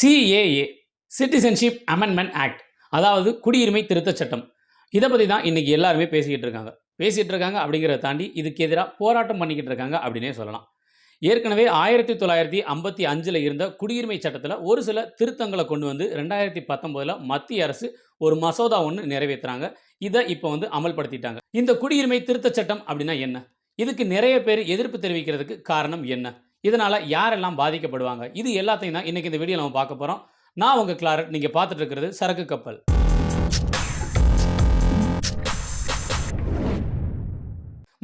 CAA citizenship amendment act அதாவது குடியுரிமை திருத்தச் சட்டம். இதை பற்றி தான் இன்றைக்கி எல்லாருமே பேசிக்கிட்டு இருக்காங்க. பேசிகிட்டு இருக்காங்க அப்படிங்கிறத தாண்டி இதுக்கு எதிராக போராட்டம் பண்ணிக்கிட்டு இருக்காங்க அப்படின்னே சொல்லலாம். ஏற்கனவே ஆயிரத்தி தொள்ளாயிரத்தி ஐம்பத்தி அஞ்சில் இருந்த குடியுரிமை சட்டத்தில் ஒரு சில திருத்தங்களை கொண்டு வந்து ரெண்டாயிரத்தி பத்தொம்போதில் மத்திய அரசு ஒரு மசோதா ஒன்று நிறைவேற்றுறாங்க இதை இப்போ வந்து அமல்படுத்திட்டாங்க. இந்த குடியுரிமை திருத்தச் சட்டம் அப்படின்னா என்ன? இதுக்கு நிறைய பேர் எதிர்ப்பு தெரிவிக்கிறதுக்கு காரணம் என்ன? இதனால் யாரெல்லாம் பாதிக்கப்படுவாங்க? இது எல்லாத்தையும் தான் இன்றைக்கி இந்த வீடியோ நம்ம பார்க்க போகிறோம் நான் உங்கள் கிளாரட் நீங்கள் பார்த்துட்டு இருக்கிறது சரக்கு கப்பல்.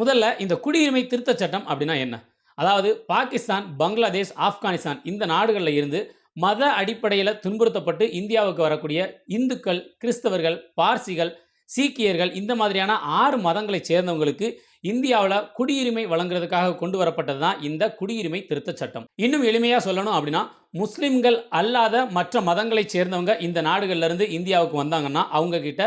முதல்ல இந்த குடியுரிமை திருத்தச் சட்டம் அப்படின்னா என்ன? அதாவது பாகிஸ்தான் பங்களாதேஷ் ஆப்கானிஸ்தான் இந்த நாடுகளில் இருந்து மத அடிப்படையில் துன்புறுத்தப்பட்டு இந்தியாவுக்கு வரக்கூடிய இந்துக்கள் கிறிஸ்தவர்கள் பார்சிகள் சீக்கியர்கள் இந்த மாதிரியான ஆறு மதங்களைச் சேர்ந்தவங்களுக்கு இந்தியாவில் குடியுரிமை வழங்குறதுக்காக கொண்டு வரப்பட்டது தான் இந்த குடியுரிமை திருத்தச் சட்டம். இன்னும் எளிமையாக சொல்லணும் அப்படின்னா முஸ்லிம்கள் அல்லாத மற்ற மதங்களைச் சேர்ந்தவங்க இந்த நாடுகள்லேருந்து இந்தியாவுக்கு வந்தாங்கன்னா அவங்கக்கிட்ட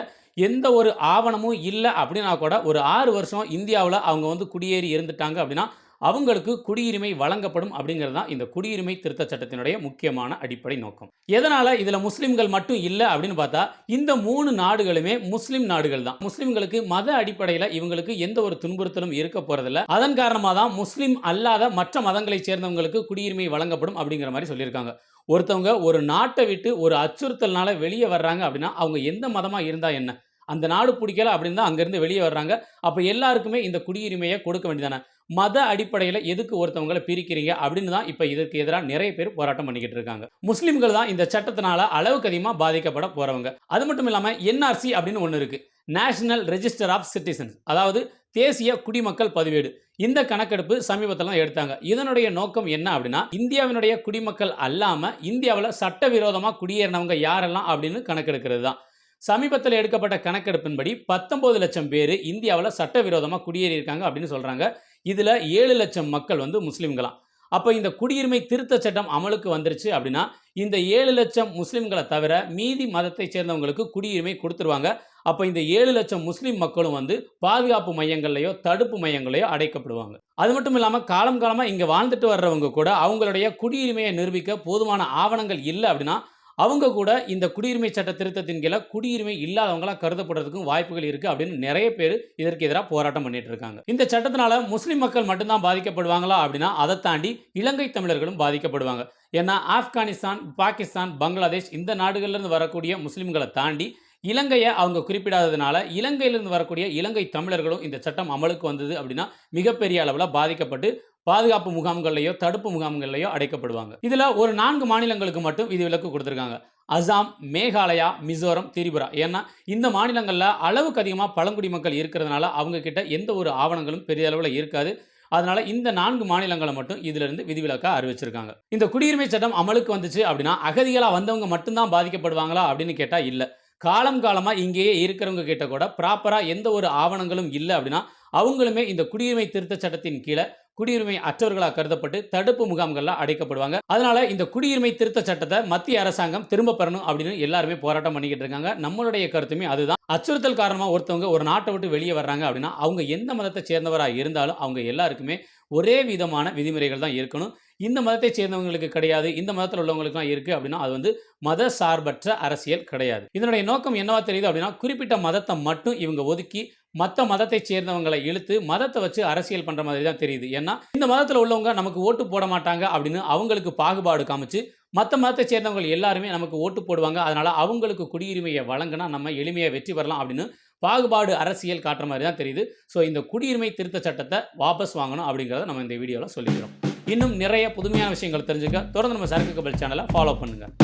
எந்த ஒரு ஆவணமும் இல்லை அப்படின்னா கூட ஒரு ஆறு வருஷம் இந்தியாவில் அவங்க வந்து குடியேறி இருந்துட்டாங்க அப்படின்னா அவங்களுக்கு குடியுரிமை வழங்கப்படும் அப்படிங்கிறது தான் இந்த குடியுரிமை திருத்த சட்டத்தினுடைய முக்கியமான அடிப்படை நோக்கம். எதனால் இதில் முஸ்லீம்கள் மட்டும் இல்லை அப்படின்னு பார்த்தா இந்த மூணு நாடுகளுமே முஸ்லீம் நாடுகள் தான். முஸ்லீம்களுக்கு மத அடிப்படையில் இவங்களுக்கு எந்த ஒரு துன்புறுத்தலும் இருக்க போகிறதில்ல அதன் காரணமாக தான் முஸ்லீம் அல்லாத மற்ற மதங்களைச் சேர்ந்தவங்களுக்கு குடியுரிமை வழங்கப்படும் அப்படிங்கிற மாதிரி சொல்லியிருக்காங்க. ஒருத்தவங்க ஒரு நாட்டை விட்டு ஒரு அச்சுறுத்தல்னால வெளியே வர்றாங்க அப்படின்னா அவங்க எந்த மதமாக இருந்தால் என்ன? அந்த நாடு பிடிக்கல அப்படின்னு தான் அங்கேருந்து வெளியே வர்றாங்க. அப்போ எல்லாருக்குமே இந்த குடியுரிமையை கொடுக்க வேண்டியதானே? மத அடிப்படையில் எதுக்கு ஒருத்தவங்களை பிரிக்கிறீங்க அப்படின்னு தான் இப்போ இதற்கு எதிராக நிறைய பேர் போராட்டம் பண்ணிக்கிட்டு இருக்காங்க. முஸ்லீம்கள் தான் இந்த சட்டத்தினால அளவுக்கு அதிகமாக பாதிக்கப்பட போகிறவங்க அது மட்டும் இல்லாமல் என்ஆர்சி அப்படின்னு ஒன்று இருக்குது நேஷனல் ரெஜிஸ்டர் ஆஃப் சிட்டிசன்ஸ் அதாவது தேசிய குடிமக்கள் பதிவேடு. இந்த கணக்கெடுப்பு சமீபத்தில் எடுத்தாங்க. இதனுடைய நோக்கம் என்ன அப்படின்னா இந்தியாவினுடைய குடிமக்கள் அல்லாமல் இந்தியாவில் சட்டவிரோதமாக குடியேறினவங்க யாரெல்லாம் அப்படின்னு கணக்கெடுக்கிறது தான். சமீபத்தில் எடுக்கப்பட்ட கணக்கெடுப்பின்படி பத்தொன்பது லட்சம் பேர் இந்தியாவில் சட்டவிரோதமாக குடியேறியிருக்காங்க அப்படின்னு சொல்கிறாங்க இதில் ஏழு லட்சம் மக்கள் வந்து முஸ்லீம்களாம். அப்போ இந்த குடியுரிமை திருத்த சட்டம் அமலுக்கு வந்துருச்சு அப்படின்னா இந்த ஏழு லட்சம் முஸ்லீம்களை தவிர மீதி மதத்தை சேர்ந்தவங்களுக்கு குடியுரிமை கொடுத்துருவாங்க. அப்போ இந்த ஏழு லட்சம் முஸ்லீம் மக்களும் வந்து பாதுகாப்பு மையங்கள்லையோ தடுப்பு மையங்களையோ அடைக்கப்படுவாங்க. அது மட்டும் இல்லாமல் காலம் காலமாக இங்கே வாழ்ந்துட்டு வர்றவங்க கூட அவங்களுடைய குடியுரிமையை நிரூபிக்க போதுமான ஆவணங்கள் இல்லை அப்படின்னா அவங்க கூட இந்த குடியுரிமை சட்ட திருத்தத்தின் கீழே குடியுரிமை இல்லாதவங்களா கருதப்படுறதுக்கும் வாய்ப்புகள் இருக்குது அப்படின்னு நிறைய பேர் இதற்கு எதிராக போராட்டம் பண்ணிட்டு இருக்காங்க. இந்த சட்டத்தினால முஸ்லீம் மக்கள் மட்டும்தான் பாதிக்கப்படுவாங்களா அப்படின்னா அதை தாண்டி இலங்கை தமிழர்களும் பாதிக்கப்படுவாங்க. ஏன்னா ஆப்கானிஸ்தான் பாகிஸ்தான் பங்களாதேஷ் இந்த நாடுகள்லேருந்து வரக்கூடிய முஸ்லீம்களை தாண்டி இலங்கையை அவங்க குறிப்பிடாததுனால இலங்கையிலிருந்து வரக்கூடிய இலங்கை தமிழர்களும் இந்த சட்டம் அமலுக்கு வந்தது அப்படின்னா மிகப்பெரிய அளவில் பாதிக்கப்பட்டு பாதுகாப்பு முகாம்கள்லையோ தடுப்பு முகாம்கள்லையோ அடைக்கப்படுவாங்க. இதில் ஒரு நான்கு மாநிலங்களுக்கு மட்டும் இது விலக்கு கொடுத்துருக்காங்க. அசாம் மேகாலயா மிசோரம் திரிபுரா. ஏன்னா இந்த மாநிலங்களில் அளவுக்கு அதிகமாக பழங்குடி மக்கள் இருக்கிறதுனால அவங்க கிட்ட எந்த ஒரு ஆவணங்களும் பெரிய அளவில் இருக்காது. அதனால இந்த நான்கு மாநிலங்களை மட்டும் இதிலிருந்து விதிவிலக்காக அறிவிச்சிருக்காங்க. இந்த குடியுரிமை சட்டம் அமலுக்கு வந்துச்சு அப்படின்னா அகதிகளாக வந்தவங்க மட்டும்தான் பாதிக்கப்படுவாங்களா அப்படின்னு கேட்டால் இல்லை. காலம் காலமாக இங்கேயே இருக்கிறவங்க கிட்ட கூட ப்ராப்பராக எந்த ஒரு ஆவணங்களும் இல்லை அப்படின்னா அவங்களுமே இந்த குடியுரிமை திருத்த சட்டத்தின் கீழே குடியுரிமை அற்றவர்களாக கருதப்பட்டு தடுப்பு முகாம்களில் அடைக்கப்படுவாங்க. அதனால இந்த குடியுரிமை திருத்த சட்டத்தை மத்திய அரசாங்கம் திரும்ப பெறணும் அப்படின்னு எல்லாருமே போராட்டம் பண்ணிக்கிட்டு இருக்காங்க. நம்மளுடைய கருத்துமே அதுதான். அச்சுறுத்தல் காரணமாக ஒருத்தவங்க ஒரு நாட்டை விட்டு வெளியே வர்றாங்க அப்படின்னா அவங்க எந்த மதத்தை சேர்ந்தவராக இருந்தாலும் அவங்க எல்லாருக்குமே ஒரே விதமான விதிமுறைகள் தான் இருக்கணும். இந்த மதத்தை சேர்ந்தவங்களுக்கு கிடையாது. இந்த மதத்தில் உள்ளவங்களுக்குலாம் இருக்குது அப்படின்னா அது வந்து மத சார்பற்ற அரசியல் கிடையாது. இதனுடைய நோக்கம் என்னவா தெரியுது அப்படின்னா குறிப்பிட்ட மதத்தை மட்டும் இவங்க ஒதுக்கி மற்ற மதத்தை சேர்ந்தவங்களை இழுத்து மதத்தை வச்சு அரசியல் பண்ணுற மாதிரி தான் தெரியுது. ஏன்னா இந்த மதத்தில் உள்ளவங்க நமக்கு ஓட்டு போட மாட்டாங்க அப்படின்னு அவங்களுக்கு பாகுபாடு காமிச்சு மற்ற மதத்தை சேர்ந்தவங்க எல்லாருமே நமக்கு ஓட்டு போடுவாங்க. அதனால் அவங்களுக்கு குடியுரிமையை வழங்கினா நம்ம எளிமையாக வெற்றி பெறலாம் அப்படின்னு பாகுபாடு அரசியல் காட்டுற மாதிரி தான் தெரியுது. ஸோ இந்த குடியுரிமை திருத்த சட்டத்தை வாபஸ் வாங்கணும் அப்படிங்கிறத நம்ம இந்த வீடியோவில் சொல்லிக்கிறோம். இன்னும் நிறைய புதுமையான விஷயங்கள் தெரிஞ்சுக்க தொடர்ந்து நம்ம சரக்கு கபல் சேனலை ஃபாலோ பண்ணுங்கள்